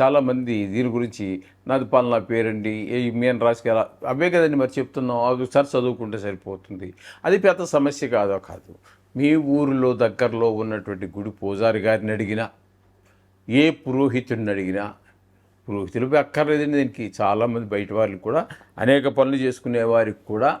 చాలామంది దీని గురించి నాది పాలన పేరండి ఏ మేన్ రాశికి ఎలా అవే కదండి మరి చెప్తున్నాం అవి ఒకసారి చదువుకుంటే సరిపోతుంది. అది పెద్ద సమస్య కాదో కాదు. మీ ఊరిలో దగ్గరలో ఉన్నటువంటి గుడి పూజారి గారిని అడిగినా ఏ పురోహితుడిని అడిగినా పురోహితులు అక్కర్లేదండి దీనికి. చాలామంది బయట వాళ్ళకి కూడా అనేక పనులు చేసుకునే వారికి కూడా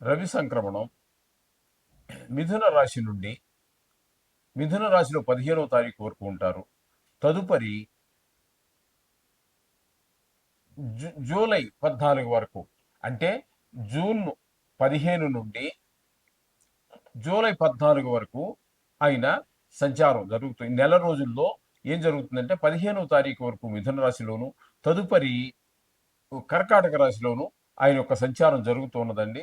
రవి సంక్రమణం మిథున రాశి నుండి మిథున రాశిలో పదిహేనవ తారీఖు వరకు ఉంటారు. తదుపరి జూలై పద్నాలుగు వరకు అంటే జూన్ పదిహేను నుండి జూలై పద్నాలుగు వరకు ఆయన సంచారం జరుగుతుంది నెల రోజుల్లో ఏం జరుగుతుందంటే పదిహేనవ తారీఖు వరకు మిథున రాశిలోను తదుపరి కర్కాటక రాశిలోను ఆయన యొక్క సంచారం జరుగుతూ ఉన్నదండి.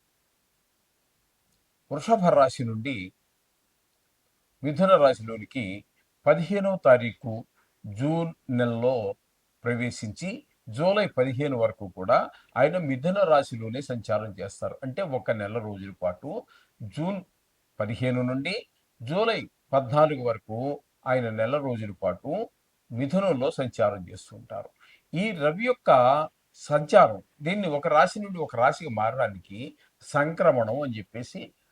వృషభ రాశి నుండి మిథున రాశిలోనికి పదిహేనవ తారీఖు జూన్ నెలలో ప్రవేశించి జూలై పదిహేను వరకు కూడా ఆయన మిథున రాశిలోనే సంచారం చేస్తారు. అంటే ఒక నెల రోజుల పాటు జూన్ పదిహేను నుండి జూలై పద్నాలుగు వరకు ఆయన నెల రోజుల పాటు మిథునంలో సంచారం చేస్తుంటారు ఈ రవి యొక్క సంచారం దీన్ని ఒక రాశి నుండి ఒక రాశికి మారడానికి సంక్రమణం అని చెప్పేసి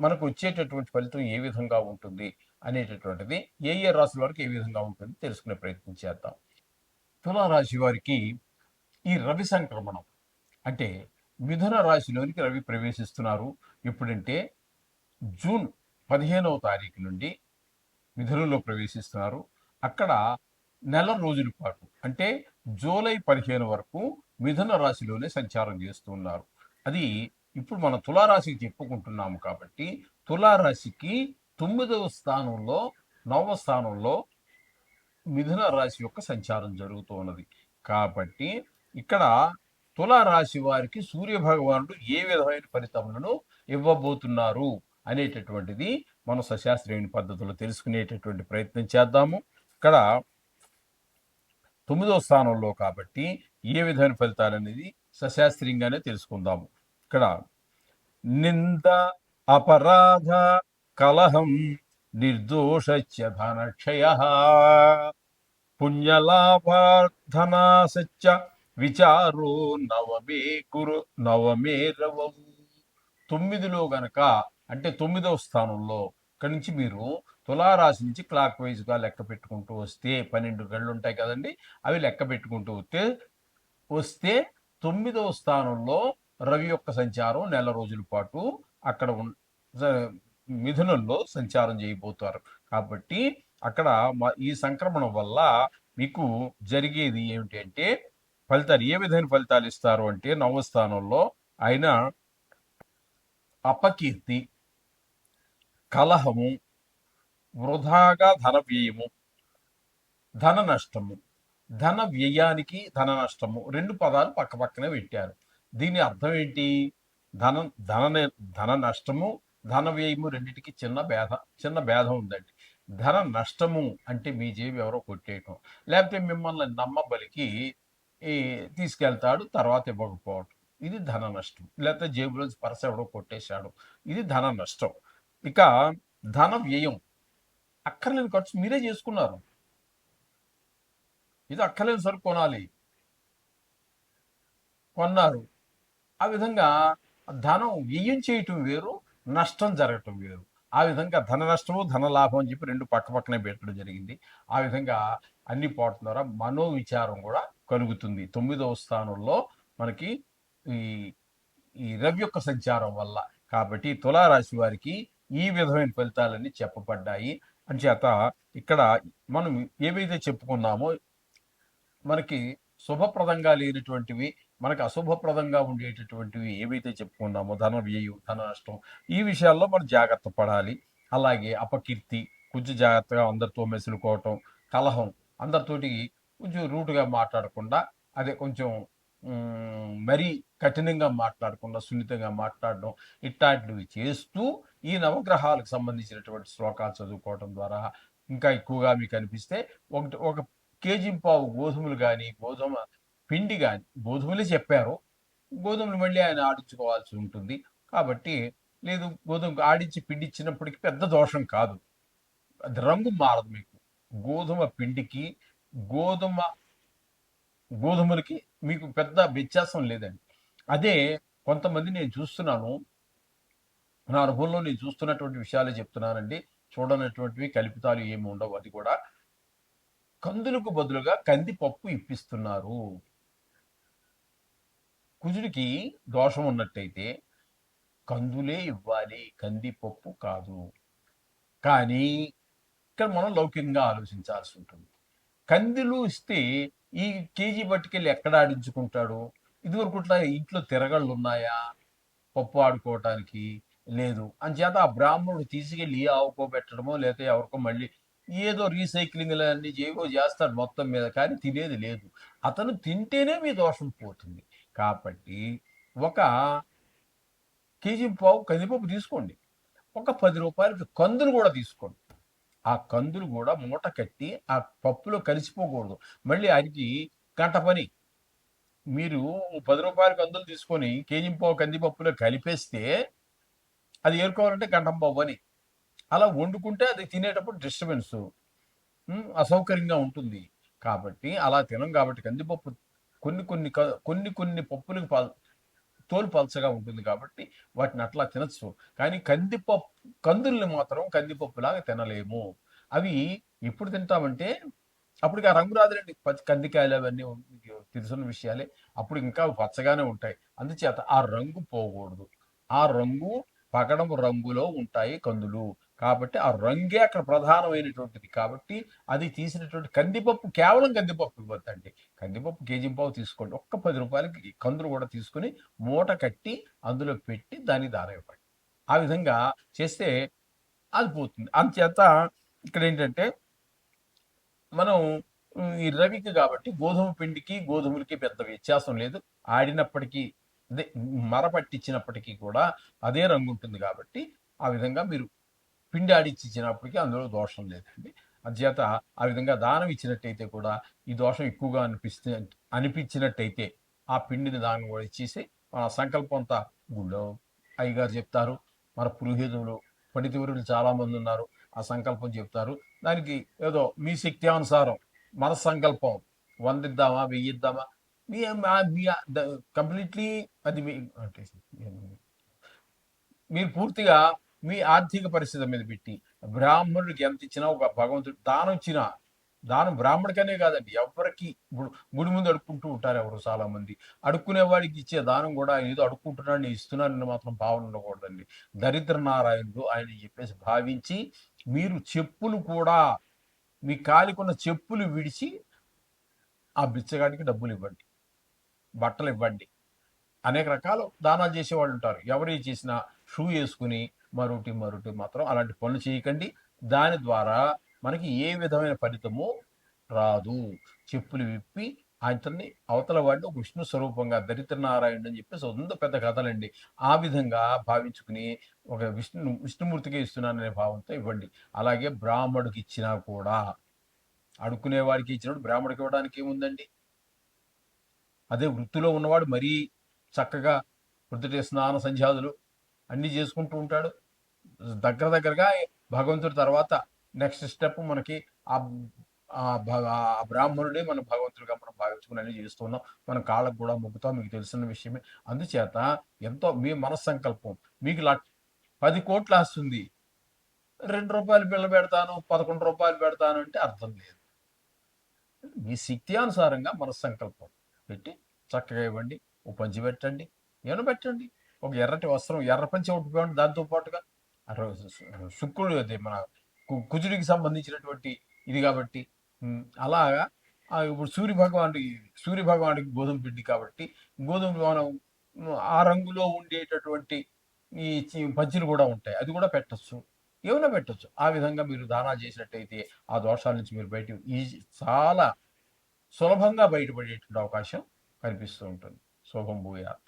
మనకు వచ్చేటటువంటి ఫలితం ఏ విధంగా ఉంటుంది అనేటటువంటిది ఏ ఏ రాశుల వారికి ఏ విధంగా ఉంటుంది తెలుసుకునే ప్రయత్నం చేద్దాం. తులారాశి వారికి ఈ రవి సంక్రమణం అంటే మిథున రాశిలోనికి రవి ప్రవేశిస్తున్నారు. ఎప్పుడంటే జూన్ పదిహేనవ తారీఖు నుండి మిథునంలో ప్రవేశిస్తున్నారు. అక్కడ నెల రోజుల పాటు అంటే జూలై పదిహేను వరకు మిథున రాశిలోనే సంచారం చేస్తున్నారు అది ఇప్పుడు మనం తులారాశికి చెప్పుకుంటున్నాము కాబట్టి తులారాశికి తొమ్మిదవ స్థానంలో నవ స్థానంలో మిథున రాశి యొక్క సంచారం జరుగుతూ ఉన్నది. కాబట్టి ఇక్కడ తులారాశి వారికి సూర్య భగవానుడు ఏ విధమైన ఫలితములను ఇవ్వబోతున్నారు అనేటటువంటిది మనం సశాస్త్రీయ పద్ధతిలో తెలుసుకునేటటువంటి ప్రయత్నం చేద్దాము. ఇక్కడ తొమ్మిదో స్థానంలో కాబట్టి ఏ విధమైన ఫలితాలు అనేది సశాస్త్రీయంగానే తెలుసుకుందాము. ఇక్కడ నింద అపరాధ కలహం నిర్దోషస్య ధనక్షయ పుణ్యలాభార్థనాశ్చ విచారో నవమే గురు నవమే రవం. తొమ్మిదిలో గనక అంటే తొమ్మిదవ స్థానంలో ఇక్కడి నుంచి మీరు తులారాశి నుంచి క్లాక్ వైజ్గా లెక్క పెట్టుకుంటూ వస్తే పన్నెండు గళ్ళు ఉంటాయి కదండి అవి లెక్క పెట్టుకుంటూ వస్తే వస్తే తొమ్మిదవ స్థానంలో రవి యొక్క సంచారం నెల రోజుల పాటు అక్కడ ఉన్- మిథునంలో సంచారం చేయబోతారు. కాబట్టి అక్కడ ఈ సంక్రమణం వల్ల మీకు జరిగేది ఏమిటి అంటే ఫలితాలు ఏ విధమైన ఫలితాలు ఇస్తారు అంటే నవస్థానంలో ఆయన అపకీర్తి కలహము వృధాగా ధన వ్యయము ధన నష్టము ధన వ్యయానికి ధన నష్టము రెండు పదాలు పక్క పక్కనే పెట్టారు. దీని అర్థం ఏంటి? ధనం ధన ధన నష్టము ధన వ్యయము రెండింటికి చిన్న భేద చిన్న భేదం ఉందండి. ధన నష్టము అంటే మీ జేబు ఎవరో కొట్టేయటం. లేకపోతే మిమ్మల్ని నమ్మబలికి ఈ తీసుకెళ్తాడు తర్వాత ఇవ్వకపోవటం. ఇది ధన నష్టం. లేకపోతే జేబులోంచి పరస ఎవడో కొట్టేశాడు. ఇది ధన నష్టం. ఇక ధన వ్యయం. అక్కర్లేని ఖర్చు మీరే చేసుకున్నారు. ఇది అక్కర్లేని సరుకు కొనాలి. కొన్నారు. ఆ విధంగా ధనం వ్యయం చేయటం వేరు నష్టం జరగటం వేరు. ఆ విధంగా ధన నష్టము ధన లాభం అని చెప్పి రెండు పక్క పక్కనే పెట్టడం జరిగింది. ఆ విధంగా అన్ని పోవటం ద్వారా మనోవిచారం కూడా కలుగుతుంది. తొమ్మిదవ స్థానంలో మనకి ఈ ఈ రవి యొక్క సంచారం వల్ల. కాబట్టి తులారాశి వారికి ఈ విధమైన ఫలితాలన్నీ చెప్పబడ్డాయి. అంచేత ఇక్కడ మనం ఏవైతే చెప్పుకున్నామో మనకి శుభప్రదంగా లేనటువంటివి మనకు అశుభప్రదంగా ఉండేటటువంటివి ఏవైతే చెప్పుకున్నామో ధన వ్యయం ధన నష్టం ఈ విషయాల్లో మనం జాగ్రత్త పడాలి. అలాగే అపకీర్తి కొంచెం జాగ్రత్తగా అందరితో మెసులుకోవటం కలహం అందరితోటి కొంచెం రూటుగా మాట్లాడకుండా అదే కొంచెం మరీ కఠినంగా మాట్లాడకుండా సున్నితంగా మాట్లాడడం ఇట్లాంటివి చేస్తూ ఈ నవగ్రహాలకు సంబంధించినటువంటి శ్లోకాలు చదువుకోవడం ద్వారా ఇంకా ఎక్కువగా మీకు అనిపిస్తే ఒకటి ఒక కేజీ పావు గోధుమలు కానీ గోధుమ పిండి కానీ గోధుమలే చెప్పారు. గోధుమలు మళ్ళీ ఆయన ఆడించుకోవాల్సి ఉంటుంది. కాబట్టి లేదు గోధుమ ఆడించి పిండి ఇచ్చినప్పటికీ పెద్ద దోషం కాదు. అది రంగు మారదు మీకు. గోధుమ పిండికి గోధుమ గోధుమలకి మీకు పెద్ద వ్యత్యాసం లేదండి. అదే కొంతమంది నేను చూస్తున్నాను. నా అనుభవంలో నేను చూస్తున్నటువంటి విషయాలే చెప్తున్నానండి. చూడనటువంటివి కల్పితాలు ఏమి ఉండవు. అది కూడా కందులకు బదులుగా కందిపప్పు ఇప్పిస్తున్నారు. కుజుడికి దోషం ఉన్నట్టయితే కందులే ఇవ్వాలి కందిపప్పు కాదు. కానీ ఇక్కడ మనం లౌకికంగా ఆలోచించాల్సి ఉంటుంది. కందిలు ఇస్తే ఈ కేజీ పట్టుకెళ్ళి ఎక్కడ ఆడించుకుంటాడు? ఇదివరకు ఇంట్లో తిరగళ్ళు ఉన్నాయా? పప్పు ఆడుకోవటానికి లేదు. అంచేత ఆ బ్రాహ్మణుడు తీసుకెళ్ళి ఆవుకోబెట్టడమో లేకపోతే ఎవరికో మళ్ళీ ఏదో రీసైక్లింగ్ అన్ని ఏవో చేస్తాడు మొత్తం మీద. కానీ తినేది లేదు. అతను తింటేనే మీ దోషం పోతుంది. కాబట్టి ఒక కేజీ పావు కందిపప్పు తీసుకోండి. ఒక పది రూపాయలకి కందులు కూడా తీసుకోండి. ఆ కందులు కూడా మూట కట్టి ఆ పప్పులో కలిసిపోకూడదు. మళ్ళీ అది గంట పని. మీరు పది రూపాయల కందులు తీసుకొని కేజీ పావు కందిపప్పులో కలిపేస్తే అది ఏరుకోవాలంటే గంటం పావు పని. అలా వండుకుంటే అది తినేటప్పుడు డిస్టర్బెన్స్. అసౌకర్యంగా ఉంటుంది. కాబట్టి అలా తినం కాబట్టి కందిపప్పు కొన్ని కొన్ని కొన్ని కొన్ని పప్పులకు పల్ తోలు పలచగా ఉంటుంది కాబట్టి వాటిని అట్లా తినచ్చు. కానీ కందిపప్పు కందుల్ని మాత్రం కందిపప్పులాగా తినలేము. అవి ఎప్పుడు తింటామంటే అప్పటికి ఆ రంగు రాదులండి పచ్చి కందికాయలు అవన్నీ తెలుసున్న విషయాలే అప్పుడు ఇంకా పచ్చగానే ఉంటాయి. అందుచేత ఆ రంగు పోకూడదు. ఆ రంగు పగడం రంగులో ఉంటాయి కందులు. కాబట్టి ఆ రంగే అక్కడ ప్రధానమైనటువంటిది. కాబట్టి అది తీసినటువంటి కందిపప్పు కేవలం కందిపప్పు ఇవ్వద్దండి. కందిపప్పు కేజీ పావు తీసుకోండి. ఒక్క పది రూపాయలకి కందులు కూడా తీసుకుని మూట కట్టి అందులో పెట్టి దాన్ని దారం ఇవ్వండి ఆ విధంగా చేస్తే అది పోతుంది. అందుచేత ఇక్కడ ఏంటంటే మనం ఈ రవికి కాబట్టి గోధుమ పిండికి గోధుమలకి పెద్ద వ్యత్యాసం లేదు. ఆడినప్పటికీ అదే మర పట్టించినప్పటికీ కూడా అదే రంగు ఉంటుంది కాబట్టి ఆ విధంగా మీరు పిండి ఆడిచ్చి ఇచ్చినప్పటికీ అందులో దోషం లేదండి. అందుచేత ఆ విధంగా దానం ఇచ్చినట్టయితే కూడా ఈ దోషం ఎక్కువగా అనిపిస్తే అనిపించినట్టయితే ఆ పిండిని దానం కూడా ఇచ్చేసి మన సంకల్పం అంతా గుళ్ళో అయ్యగారు చెప్తారు. మన పురోహితులు పండితవరులు చాలామంది ఉన్నారు. ఆ సంకల్పం చెప్తారు. దానికి ఏదో మీ శక్తి అనుసారం మన సంకల్పం వందిద్దామా వెయ్యిద్దామా? మీ మీ కంప్లీట్లీ అది మీ అంటే మీరు పూర్తిగా మీ ఆర్థిక పరిస్థితి మీద పెట్టి బ్రాహ్మణుడికి ఎంత ఇచ్చినా ఒక భగవంతుడు దానం ఇచ్చినా దానం బ్రాహ్మడికనే కాదండి ఎవరికి ఇప్పుడు గుడి ముందు అడుక్కుంటూ ఉంటారు ఎవరు చాలా మంది అడుక్కునే వాడికి ఇచ్చే దానం కూడా ఆయన ఏదో అడుక్కుంటున్నాడు నేను ఇస్తున్నానని మాత్రం భావన ఉండకూడదండి. దరిద్ర నారాయణుడు ఆయన చెప్పేసి భావించి మీరు చెప్పులు కూడా మీ కాలికున్న చెప్పులు విడిచి ఆ బిచ్చగాడికి డబ్బులు ఇవ్వండి బట్టలు ఇవ్వండి. అనేక రకాలు దానాలు చేసేవాళ్ళు ఉంటారు. ఎవరు చేసినా షూ వేసుకుని మరొకటి మరొకటి మాత్రం అలాంటి పనులు చేయకండి. దాని ద్వారా మనకి ఏ విధమైన ఫలితము రాదు. చెప్పులు విప్పి అతన్ని అవతల వాడిని ఒక విష్ణు స్వరూపంగా దరిద్రనారాయణుడు అని చెప్పేసి వంద పెద్ద కథలండి. ఆ విధంగా భావించుకుని ఒక విష్ణు విష్ణుమూర్తికి ఇస్తున్నాననే భావంతో ఇవ్వండి. అలాగే బ్రాహ్మడికి ఇచ్చినా కూడా అడుక్కునే వాడికి ఇచ్చినప్పుడు బ్రాహ్మడికి ఇవ్వడానికి ఏముందండి? అదే వృత్తిలో ఉన్నవాడు మరీ చక్కగా వృత్తి స్నాన సంధ్యాదులు అన్నీ చేసుకుంటూ ఉంటాడు. దగ్గర దగ్గరగా భగవంతుడి తర్వాత నెక్స్ట్ స్టెప్ మనకి ఆ ఆ ఆ బ్రాహ్మణుడే మనం భగవంతుడిగా మనం భావించుకుని చేస్తున్నాం మన కాళ్ళకు కూడా మొక్కుతాం మీకు తెలిసిన విషయమే. అందుచేత ఎంతో మీ మనస్సంకల్పం మీకు లక్ష పది కోట్లు వస్తుంది రెండు రూపాయలు బిల్ల పెడతాను పదకొండు రూపాయలు పెడతాను అంటే అర్థం లేదు. మీ శక్తి అనుసారంగా మనస్సంకల్పం పెట్టి చక్కగా ఇవ్వండి ఓ పంచి పెట్టండి ఏమైనా పెట్టండి. ఒక ఎర్రటి వస్త్రం ఎర్ర పంచి ఒకటి దాంతో పాటుగా. శుక్రుడు అదే మన కుజుడికి సంబంధించినటువంటి ఇది కాబట్టి అలాగా ఇప్పుడు సూర్య భగవానుడికి సూర్య భగవానుడికి గోధుమ పిండి కాబట్టి గోధుమ మనం ఆ రంగులో ఉండేటటువంటి ఈ పంచులు కూడా ఉంటాయి. అది కూడా పెట్టచ్చు. ఏమైనా పెట్టచ్చు. ఆ విధంగా మీరు దానా చేసినట్టయితే ఆ దోషాల నుంచి మీరు బయట ఈజీ చాలా సులభంగా బయటపడేటువంటి అవకాశం కనిపిస్తూ ఉంటుంది. శుభం భూయాలు